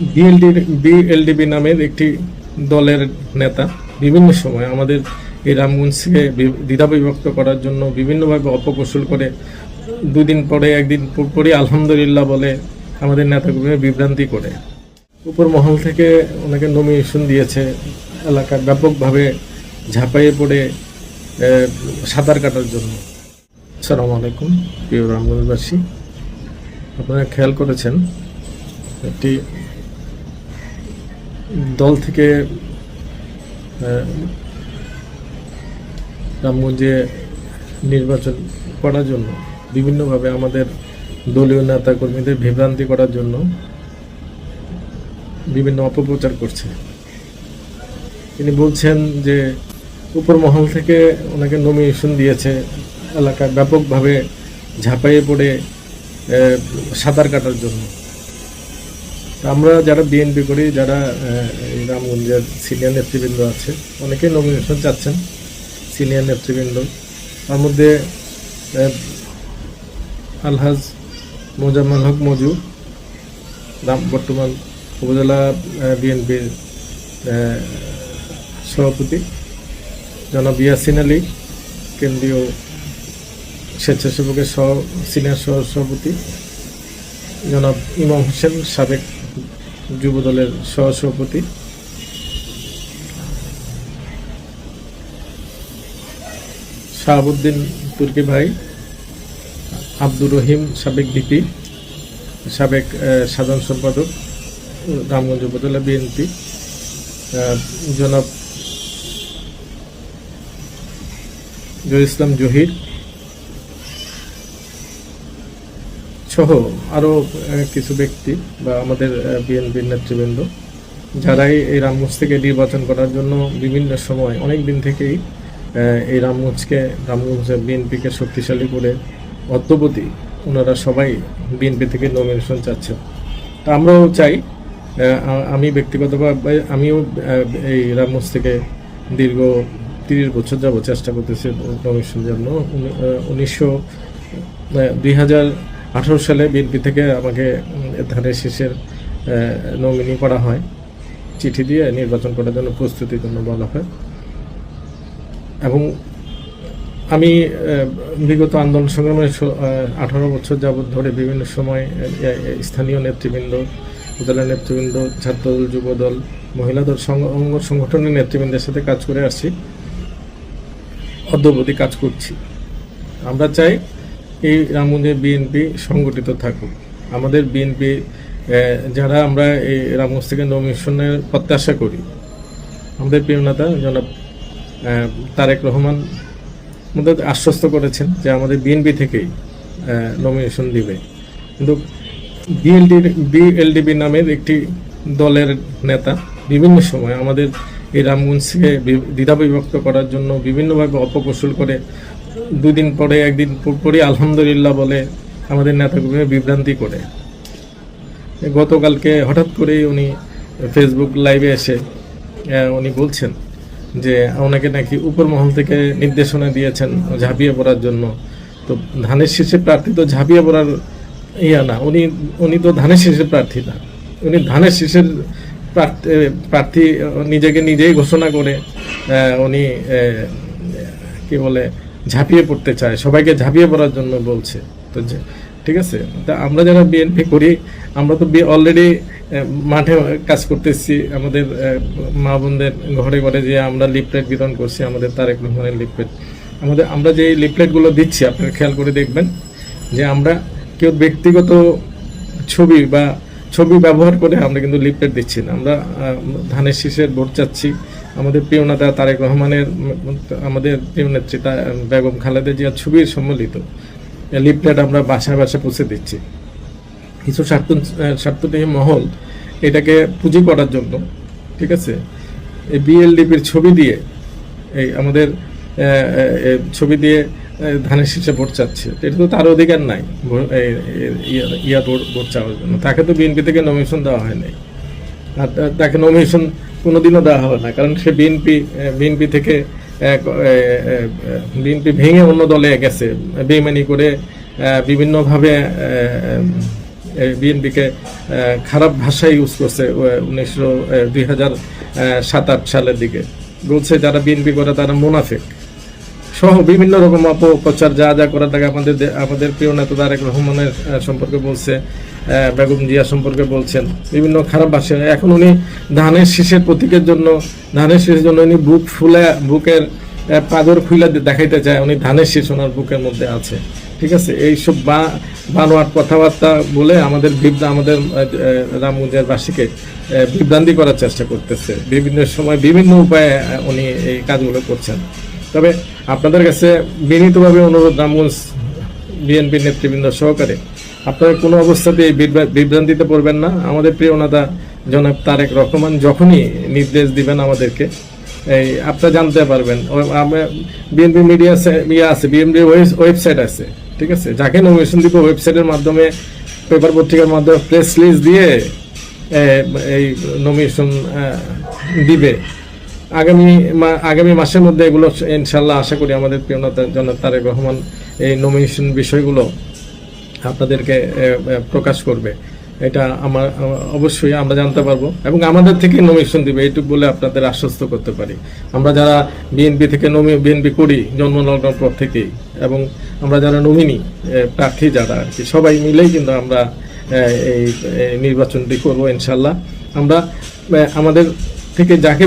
BLD বিএলডিবি নামের একটি দলের নেতা। বিভিন্ন সময় আমাদের এই রামগঞ্জকে বি- দ্বিধাবিভক্ত করার জন্য বিভিন্নভাবে অপকৌশল করে দুদিন পরে একদিন পর- আলহামদুলিল্লাহ বলে আমাদের নেতাগুলোকে বিভ্রান্তি করে। উপর মহল থেকে ওনাকে নমিনেশন দিয়েছে। এলাকার ব্যাপকভাবে ঝাঁপাইয়ে পড়ে সাঁতার কাটার জন্য। সালাম আলাইকুম, প্রিয় রামগঞ্জবাসী। আপনারা খেয়াল করেছেন, একটি দল থেকে রামগঞ্জে নির্বাচন করার জন্য, বিভিন্নভাবে আমাদের দলীয় নেতা কর্মীদের বিভ্রান্তি করার জন্য বিভিন্ন অপপ্রচার করছে। তিনি বলছেন যে উপর মহল থেকে ওনাকে নমিনেশন দিয়েছে এলাকার ব্যাপকভাবে ঝাঁপাইয়ে পড়ে সাঁতার কাটার জন্য। আমরা যারা বিএনপি করি, যারা রামগঞ্জের সিনিয়র নেতৃবৃন্দ আছে, অনেকেই নমিনেশন চাচ্ছেন সিনিয়র নেতৃবৃন্দ। তার মধ্যে আলহাজ মোজাম্মেল হক মজু, রাম বর্তমান উপজেলা বিএনপির সভাপতি। জনাব ইয়াসিন আলী, কেন্দ্রীয় স্বেচ্ছাসেবকের সহ সিনিয়র সহ সভাপতি জনাব ইমাম হোসেন সাবেক যুব যুবদলের সহসভাপতি। শাহাবুদ্দিন তুর্কি ভাই, আব্দুর রহিম সাবেক ভিপি সাবেক সাধারণ সম্পাদক, রামগঞ্জ উপজেলা বিএনপি জনাব জহির ইসলাম জহির সহ আরও কিছু ব্যক্তি বা আমাদের বিএনপির নেতৃবৃন্দ, যারাই এই রামগঞ্জ থেকে নির্বাচন করার জন্য বিভিন্ন সময় অনেক দিন থেকেই এই রামগঞ্জকে রামগঞ্জ বিএনপিকে শক্তিশালী করে অদ্যবধি ওনারা সবাই বিএনপি থেকে নমিনেশন চাচ্ছেন। তা আমরাও চাই আমি ব্যক্তিগতভাবে, আমিও এই রামগঞ্জ থেকে দীর্ঘ তিরিশ বছর যাব চেষ্টা করতেছি নমিনেশন জন্য। উনিশশো দুই হাজার আঠারো সালে বিএনপি থেকে আমাকে ধানের শীষের নমিনি করা হয়। চিঠি দিয়ে নির্বাচন করার জন্য প্রস্তুতির জন্য বলা হয়। এবং আমি বিগত আন্দোলন সংগ্রামে আঠারো বছর যাবৎ ধরে বিভিন্ন সময় স্থানীয় নেতৃবৃন্দ, উপজেলা নেতৃবৃন্দ, ছাত্রদল, যুবদল, মহিলা দল অঙ্গ সংগঠনের নেতৃবৃন্দের সাথে কাজ করে আসছি। অদ্যবধি কাজ করছি। আমরা চাই এই রামগঞ্জে বিএনপি সংগঠিত থাকুক। আমাদের বিএনপি যারা আমরা এই রামগঞ্জ থেকে নমিনেশনের প্রত্যাশা করি, আমাদের প্রিয় নেতা জনাব তারেক রহমান আমাদের আশ্বস্ত করেছেন যে আমাদের বিএনপি থেকেই নমিনেশন দিবে। কিন্তু বিএলডি, বিএলডিবি নামের একটি দলের নেতা বিভিন্ন সময় আমাদের এই রামগঞ্জকে বি- দ্বিধাবিভক্ত করার জন্য বিভিন্নভাবে অপকৌশল করে দুদিন পরে, একদিন পর- আলহামদুলিল্লাহ বলে আমাদের নেতাগুলোকে বিভ্রান্তি করে। গতকালকে হঠাৎ করেই উনি ফেসবুক লাইভে এসে উনি বলছেন যে, ওনাকে নাকি উপর মহল থেকে নির্দেশনা দিয়েছেন ঝাঁপিয়ে পড়ার জন্য। তো ধানের শীষে প্রার্থী তো ঝাঁপিয়ে পড়ার ইয়া না, উনি উনি তো ধানের শীষের প্রার্থী না। উনি ধানের শীষের প্রার্থী নিজেকে নিজেই ঘোষণা করে উনি কি বলে ঝাঁপিয়ে পড়তে চায়, সবাইকে ঝাঁপিয়ে পড়ার জন্য বলছে। তো ঠিক আছে? তা আমরা যারা বিএনপি করি, আমরা তো অলরেডি মাঠে কাজ করতেছি। আমাদের মা বোনদের ঘরে ঘরে যে আমরা লিফলেট বিতরণ করছি, আমাদের তারেক রহমানের লিফলেট আমাদের, আমরা যে লিফলেটগুলো দিচ্ছি, আপনারা খেয়াল করে দেখবেন যে আমরা কেউ ব্যক্তিগত ছবি বা ছবি ব্যবহার করে আমরা কিন্তু লিফলেট দিচ্ছি না। আমরা ধানের শীষের ভোট চাচ্ছি। আমাদের প্রিয় নেতা তারেক রহমানের আমাদের প্রিয় নেত্রী বেগম খালেদা জিয়ার ছবির সম্মিলিত লিফলেট আমরা বাসায় বাসায় পৌঁছে দিচ্ছি। কিছু স্বার্থ স্বার্থনীয় মহল এটাকে পুঁজি করার জন্য, ঠিক আছে? এই বিএলডিপির ছবি দিয়ে, এই আমাদের ছবি দিয়ে ধানের শীষে ভোট চাচ্ছে। এটা তো তার অধিকার নাই ইয়া- ভোট ভোট চাওয়ার জন্য। তাকে তো বিএনপি থেকে নমিনেশন দেওয়া হয় নাই আর তাকে নমিনেশন কোনোদিনও দেওয়া হবে না, কারণ সে বিএনপি বিএনপি থেকে বিএনপি ভেঙে অন্য দলে গেছে, বেইমানি করে বিভিন্নভাবে বিএনপিকে খারাপ ভাষা ইউজ করছে উনিশশো দুই হাজার সাত আট সালের দিকে। বলছে যারা বিএনপি করে তারা মুনাফিক। সহ বিভিন্ন রকম অপপ্রচার যা যা করা থাকে আমাদের আমাদের প্রিয় নেতা তারেক রহমানের সম্পর্কে বলছে বেগম জিয়া সম্পর্কে বলছেন। বিভিন্ন খারাপ ভাষা এখন উনি ধানের শীষের প্রতীকের জন্য ধানের শীষের জন্য উনি বুক ফুলে বুকের পাগর খুলে দেখাইতে চায়। উনি ধানের শীষ ওনার বুকের মধ্যে আছে। ঠিক আছে? এইসব বা বানোয়ার কথাবার্তা বলে আমাদের বিভ্রা আমাদের আহ, আহ, রামগঞ্জের বাসীকে বিভ্রান্তি করার চেষ্টা করতেছে। বিভিন্ন সময় বিভিন্ন উপায়ে উনি এই কাজগুলো করছেন। তবে আপনাদের কাছে বিনীতভাবে অনুরোধ, রামগঞ্জ বিএনপি নেতৃবৃন্দ সহকারে। আপনারা কোনো অবস্থাতে এই বিভ্রান্তিতে পড়বেন না। আমাদের প্রিয় নেতা জনাব তারেক রহমান যখনই নির্দেশ দিবেন আমাদেরকে, এই আপনারা জানতে পারবেন। বিএনপি মিডিয়া ইয়ে আছে, বিএনপি ওয়েবসাইট আছে, ঠিক আছে? যাকে নমিনেশন দিব ওয়েবসাইটের মাধ্যমে, পেপার পত্রিকার মাধ্যমে প্রেস রিলিজ দিয়ে এই নমিনেশন দিবে। আগামী আগামী মাসের মধ্যে এগুলো ইনশাল্লাহ আশা করি আমাদের প্রিয় জনাব তারেক রহমান এই নমিনেশন বিষয়গুলো আপনাদেরকে প্রকাশ করবে। এটা আমার, অবশ্যই আমরা জানতে পারব এবং আমাদের থেকে নমিনেশন দিবে, এইটুকু বলে আপনাদের আশ্বস্ত করতে পারি। আমরা যারা বিএনপি থেকে নমি বিএনপি করি, জন্ম জন্মলগ্ন পর থেকেই, এবং আমরা যারা নমিনি প্রার্থী যারা আর কি, সবাই মিলেই কিন্তু আমরা এই নির্বাচনটি করব ইনশাল্লাহ আমরা আমাদের থেকে যাকে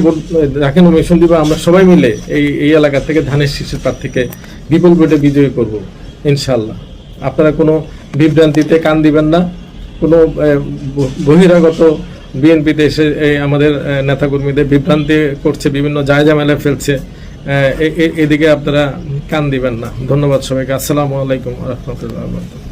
যাকে নমিনেশন দিব আমরা সবাই মিলে এই এই এলাকা থেকে ধানের শীষের থেকে বিপুল ভোটে বিজয়ী করব ইনশাল্লাহ আপনারা কোনো বিভ্রান্তিতে কান দিবেন না কোনো বহিরাগত বিএনপিতে এসে এই আমাদের নেতাকর্মীদের বিভ্রান্তি করছে বিভিন্ন জায়জামেলা ফেলছে এ, এ- এ- এদিকে আপনারা কান দিবেন না। ধন্যবাদ সবাইকে। আসসালামু আলাইকুম রহমতুল্লাহ